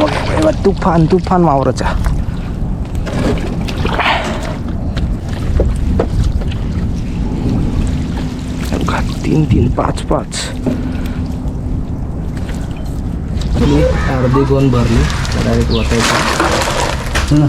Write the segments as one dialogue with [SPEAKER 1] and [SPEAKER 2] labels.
[SPEAKER 1] बघ, तुफान तुफान मावराचा तीन तीन पाच पाच.
[SPEAKER 2] मी अर्धी गोन भरली डायरेक्ट वाटायचं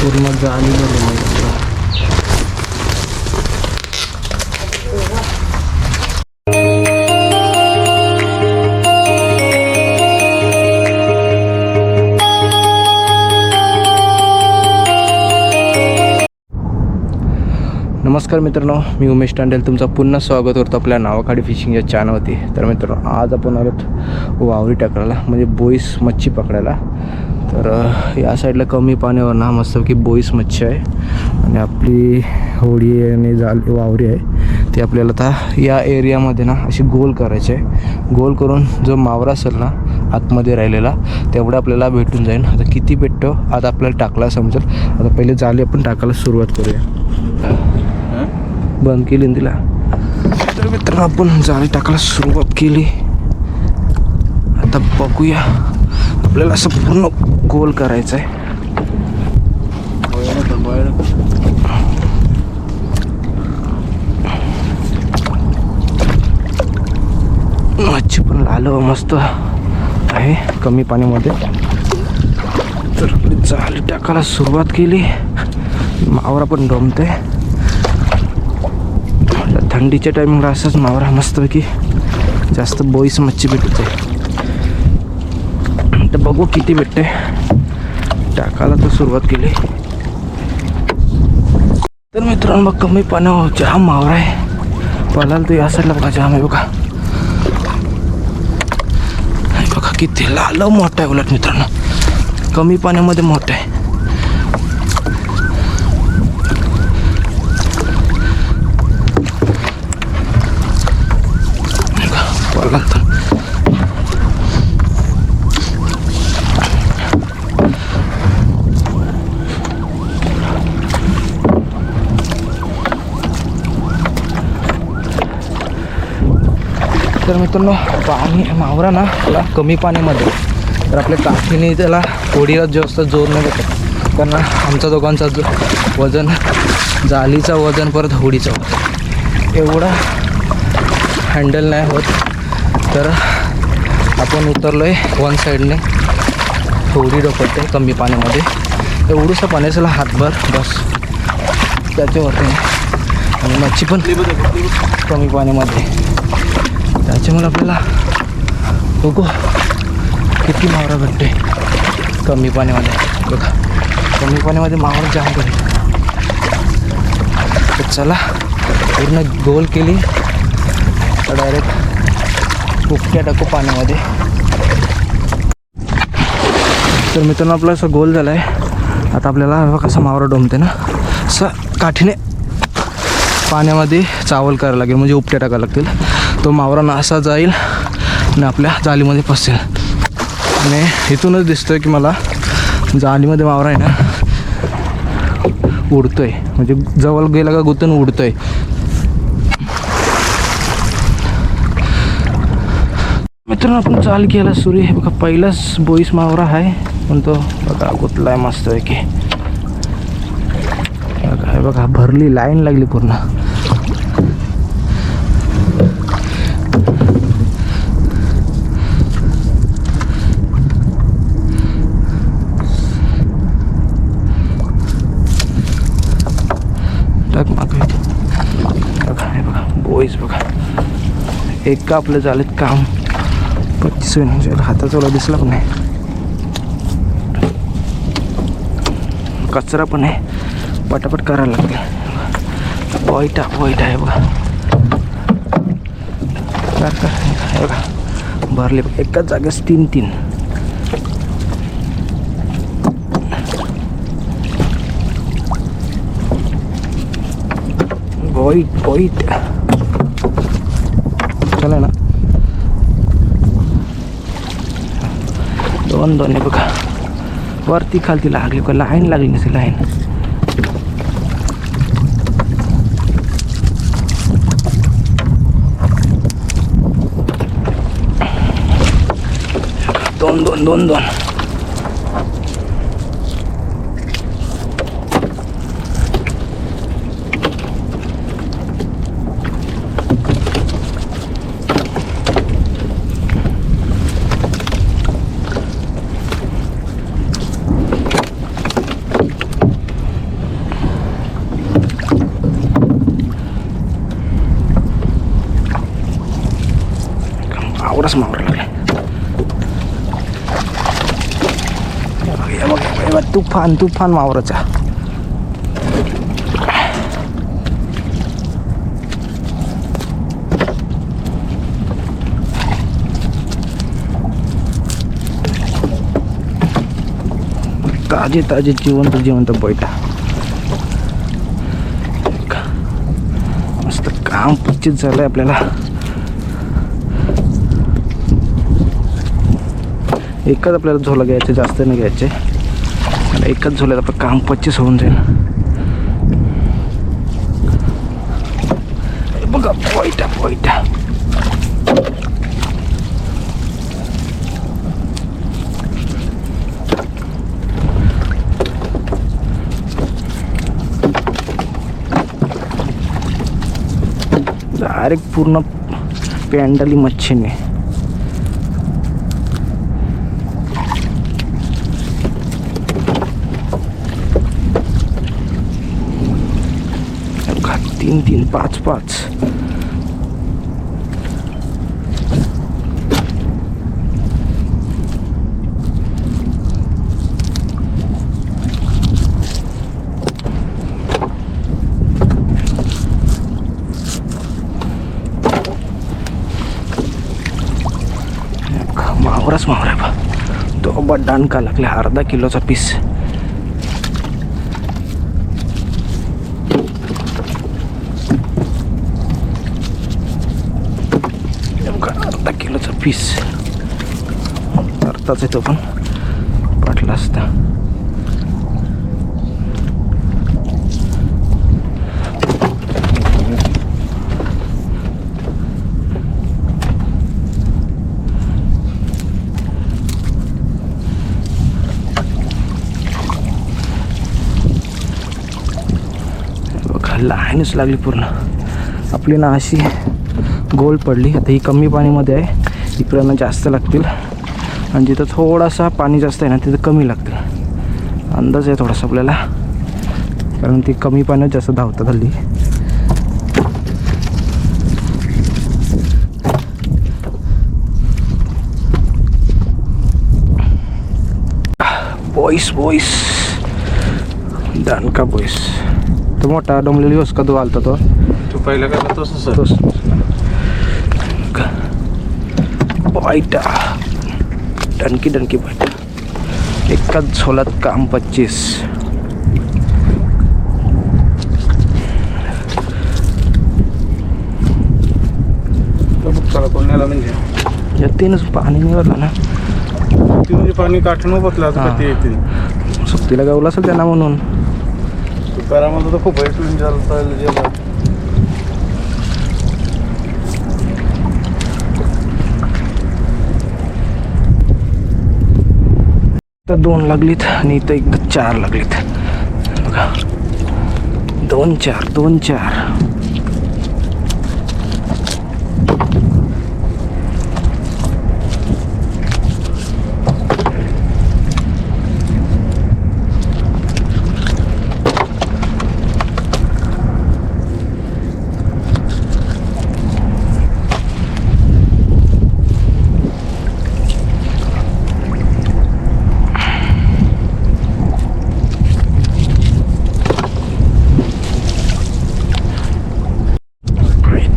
[SPEAKER 2] पूर्ण जाळी भरली
[SPEAKER 1] नमस्कार मित्रांनो मी उमेश टांडेल. तुमचं पुन्हा स्वागत करतो आपल्या नावाखाडी फिशिंग या चॅनलवरती तर मित्रांनो आज आपण आलोत वावरी टाकायला म्हणजे बोईस मच्छी पकडायला. तर या साईडला कमी पाण्यावर ना मस्तपैकी बोईस मच्छी आहे. आणि आपली होडी आणि जाल वावरी आहे. ती आपल्याला आता या एरियामध्ये ना अशी गोल करायची आहे. गोल करून जो मावरा असेल ना आतमध्ये राहिलेला तेवढा आपल्याला भेटून जाईल. आता किती भेटतो आता आपल्याला टाकला समजेल. आता पहिले जाळी आपण टाकायला सुरुवात करूया. बंद केली तिला. तर मित्रांनो आपण जाळी टाकायला सुरुवात केली. आता बघूया. आपल्याला असं पूर्ण गोल करायचं आहे मच्छी पण लाल मस्त आहे कमी पाण्यामध्ये. तर जाळी टाकायला सुरुवात केली. मावरा पण डोमते थंडीच्या टायमिंगला असंच मावरा मस्तपैकी जास्त बोईस मच्छी भेटते. तर बघू किती भेटते. टाकायला तर सुरुवात केली. तर मित्रांनो बघ कमी पाण्यावर जाम मावरा आहे. पलाल तर या साईडला बघा जाम आहे बघा. बघा किती लाल मोठा आहे उलट मित्रांनो. कमी पाण्यामध्ये मोठा आहे. पळाला तर तर मित्रांनो पाणी मावरा ना त्याला कमी पाण्यामध्ये. तर आपल्या काठीने त्याला होडीला जास्त जोर नाही देतो. कारण आमचा दोघांचा जो वजन जालीचा वजन परत होडीचा वजन एवढं हँडल नाही होत. तर आपण उतरलो आहे वन साईडने. होडी डोकवते कमी पाण्यामध्ये. एवढंसं पाण्याचं हातभर बस. त्याच्यावरती. आणि मच्छी पण कमी पाण्यामध्ये. त्याच्यामुळे आपल्याला बघू किती मावरा भेटते कमी पाण्यामध्ये. बघा. कमी पाण्यामध्ये मावरा जाम करेल चला पूर्ण गोल केली. डायरेक्ट उपट्या टाकू पाण्यामध्ये. तर मित्रांनो आपला असं गोल झाला आहे आता आपल्याला कसं कसा मावरा डोमते ना असं काठीने पाण्यामध्ये चावल करायला लागेल म्हणजे उपट्या टाकायला लागतील. तो मावरा ना असा जाईल आणि आपल्या जाळीमध्ये फसेल. आणि इथूनच दिसतोय की मला जाळीमध्ये मावरा आहे ना उडतोय. म्हणजे जवळ गेला का गुतून उडतोय. मित्रांनो आपण चाल केला सूर्य हे बघा पहिलाच बोईस मावरा आहे. पण तो बघा गुतलाय मस्त आहे की बघा हे बघा भरली लाईन लागली पूर्ण. टाक माग बघा हे बघा बोईस बघा. एक का आपलं झालेत काम. पच्चीस म्हणजे हाताचा ओला दिसला पण नाही कचरा पण आहे पटापट करायला लागते वाईट आहे वाईट आहे बघा कर बघा भरले बघ एकाच जागेस तीन तीन वाईट वाईट चला ना बंद हुने बघा वरती खालती लागली लाइन लाईन लागली लाइन दोन दोन दोन दोन तुफान तुफान वावराचा. ताजे ताजे जिवंत जिवंत बैठा. मस्त काम पच्चित झालंय आपल्याला. एकच आपल्याला झोला घ्यायचे जास्त नाही घ्यायचे. एकच झोल्यात आपलं काम पच्चीस होऊन जाईल. हे बघा पोयटा पोयटा डायरेक्ट पूर्ण पॅन्डली मच्छीने बघा, तीन तीन पाच पाच मावराच मावरा आहे बा तो बा डानका लागला अर्धा किलोचा पीस पीस. अर्धाच आहे तो पण. पाटला असता. लाईनच लागली पूर्ण. आपली ना अशी गोल पडली. आता ही कमी पाणीमध्ये आहे. इकडं जास्त लागतील. आणि जिथं थोडासा पाणी जास्त आहे ना तिथं कमी लागतील. अंदाज आहे थोडासा आपल्याला. कारण ती कमी पाण्यात जास्त धावतात हल्ली. बॉईस बॉईस दानका बॉईस तो मोठा डोंबलेली होस का तो आलता तो.
[SPEAKER 3] तू पहिलं.
[SPEAKER 1] तोच. बायटा डनकी डनकी बायटा एकाच झोलात काम पच्चीस.
[SPEAKER 3] कोणाला म्हणजे
[SPEAKER 1] या तीनच पाणी निघालं ना.
[SPEAKER 3] ती म्हणजे पाणी काठून बसला. आता ते येते
[SPEAKER 1] सुट्टीला गावला असेल त्यांना म्हणून.
[SPEAKER 3] तुकारामाचं तर खूप ऐकून चालतं
[SPEAKER 1] दोन लागलीत आणि इथं एकदा चार लागलीत. बघा. दोन चार दोन चार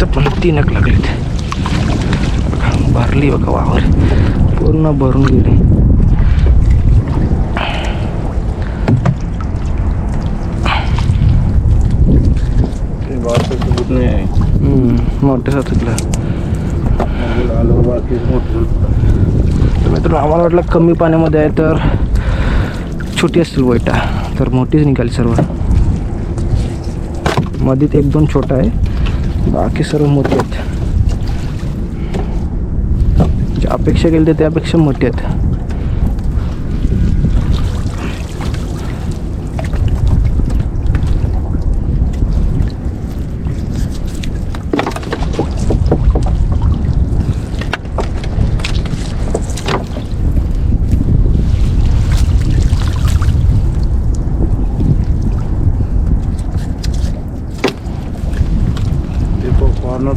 [SPEAKER 1] इथं पण तीनक लागलीत. बघा, भरली बघा वावर. पूर्ण भरून गेली. मोठं सातकलं
[SPEAKER 3] मग आलं बाकी मोठं
[SPEAKER 1] तर मित्रांनो आम्हाला वाटलं कमी पाण्यामध्ये आहे तर छोटी असतील बैठा तर मोठीच निघाली सर्व. मधीत एक दोन छोटा आहे. बाकी सर्व मोठे आहेत. जे अपेक्षा केली त्या त्यापेक्षा मोठे आहेत.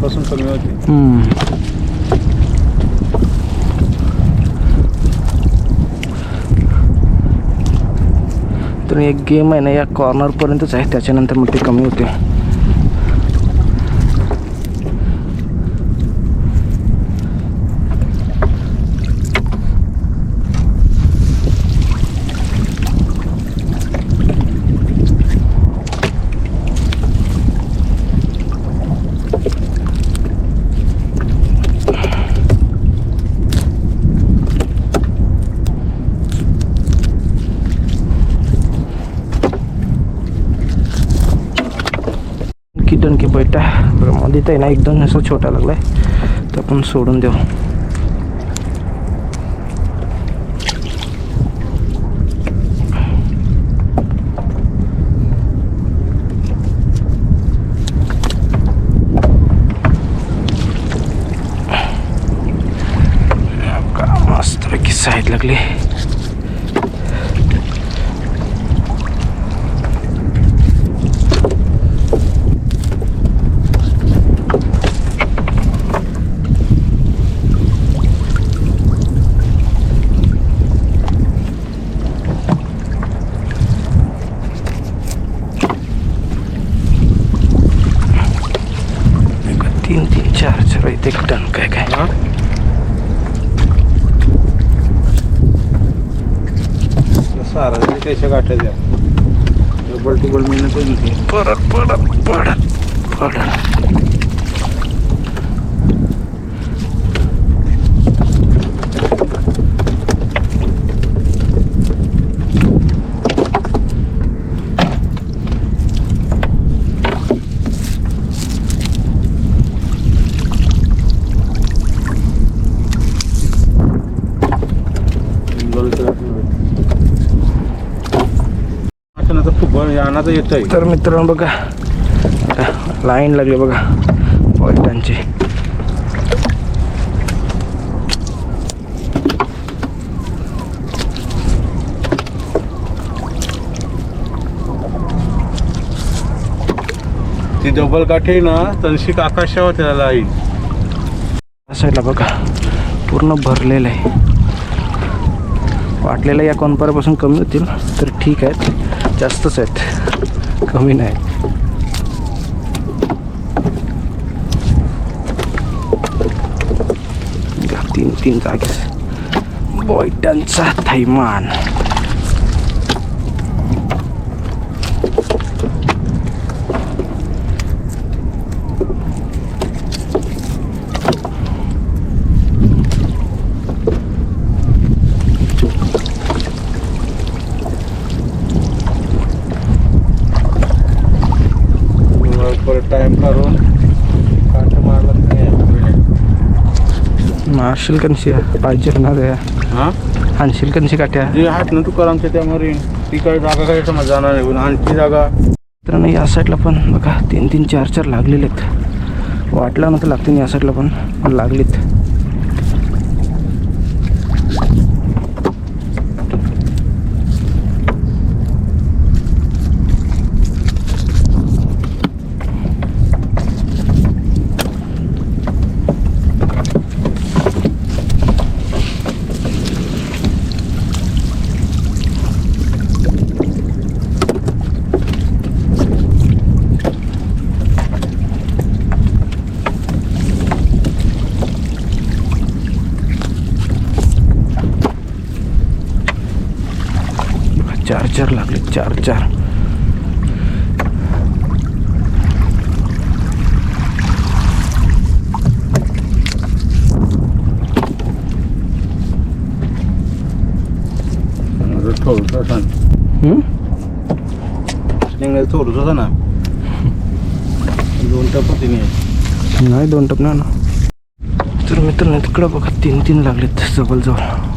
[SPEAKER 3] कॉर्नर कमी होती.
[SPEAKER 1] तर एक गेम आहे ना या कॉर्नरपर्यंतच आहे. त्याच्यानंतर मग ते कमी होते की डणकी बैठा बरं मध्ये तर आहे ना एकदम असं छोटा लागलाय. तर आपण सोडून देऊ का मस्त पैकी साईड लागली तीन तीन इथे डन काय काय
[SPEAKER 3] सारा त्याच्या गाठ्या द्या डबल टिबल मेहनत होईल ती
[SPEAKER 1] परत पडत पडत पडत।
[SPEAKER 3] फुटबॉल यानाचं येत आहे.
[SPEAKER 1] तर मित्रांनो बघा लाईन लागली बघा. पॉईंटांची
[SPEAKER 3] ती डबल काठी ना तनशिक आकाशावर त्याला
[SPEAKER 1] या साईडला बघा पूर्ण भरलेलं आहे. वाटलेलं या कोणपर्यंपासून कमी होतील तर ठीक आहेत. जास्तच आहेत. कमी नाही बघा, तीन तीन जागेच बॉयटांचा थैमान
[SPEAKER 3] मग परत टाइम काढून काठ मारला नाही
[SPEAKER 1] कनशी पाहिजे ना द्या
[SPEAKER 3] हा?
[SPEAKER 1] आणशील कनशी काट्या
[SPEAKER 3] जे आहेत ना तुकारामच्या त्यामध्ये. ती काय जागा काय समज जाणार नाही. आणि ती जागा.
[SPEAKER 1] मित्रांनो या साईडला पण बघा तीन तीन चार चार लागलेले आहेत. वाटलं नव्हतं लागतील या साईडला पण पण लागलीत बघा, चार लागले चार चार.
[SPEAKER 3] ना. दोन टप होती नाही
[SPEAKER 1] दोन टप नाही ना तर मित्रांनो तिकडं बघा तीन तीन लागलेत जवळजवळ.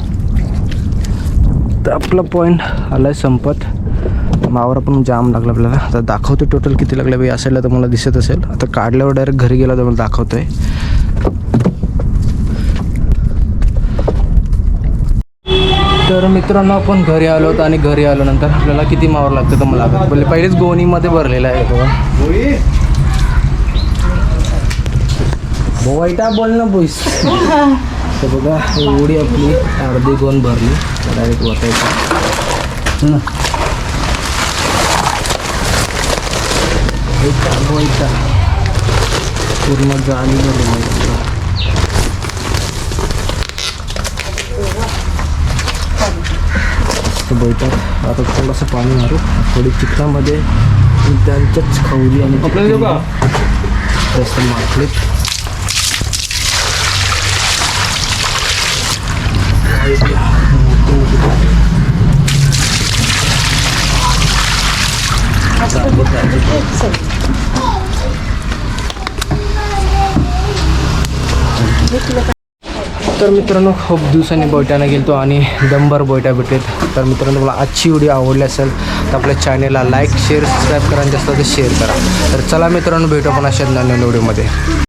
[SPEAKER 1] तर आपला पॉईंट आला आहे संपत. मावर पण जाम लागला आपल्याला. आता दाखवतो टोटल किती लागलं बाई असायला तर मला दिसत असेल. आता काढल्यावर डायरेक्ट घरी गेला तर मला दाखवतोय. तर मित्रांनो आपण घरी आलो होतो आणि घरी आलो नंतर आपल्याला किती मावर लागतं तर मला पहिले पहिलेच गोणीमध्ये भरलेला आहे बघा बोवायटा बोल ना बोईस. तर बघा एवढी आपली अर्धी गोण भरली. डायरेक्ट वाटायचं ना. पूर्ण भरून बैठक. आता थोडंसं पाणी मारू. थोडी चिखलामध्ये त्यांच्याच खवली आणि जास्त माखली
[SPEAKER 4] तर मित्रांनो खूप दिवसांनी बैठ्यानं गेलतो आणि दंबर बैठा भेटेत तर मित्रांनो मला आजची व्हिडिओ आवडली असेल तर आपल्या चॅनेलला लाईक शेअर सबस्क्राईब करा आणि तर शेअर करा. तर चला मित्रांनो भेटू आपण अशा नवीन व्हिडिओमध्ये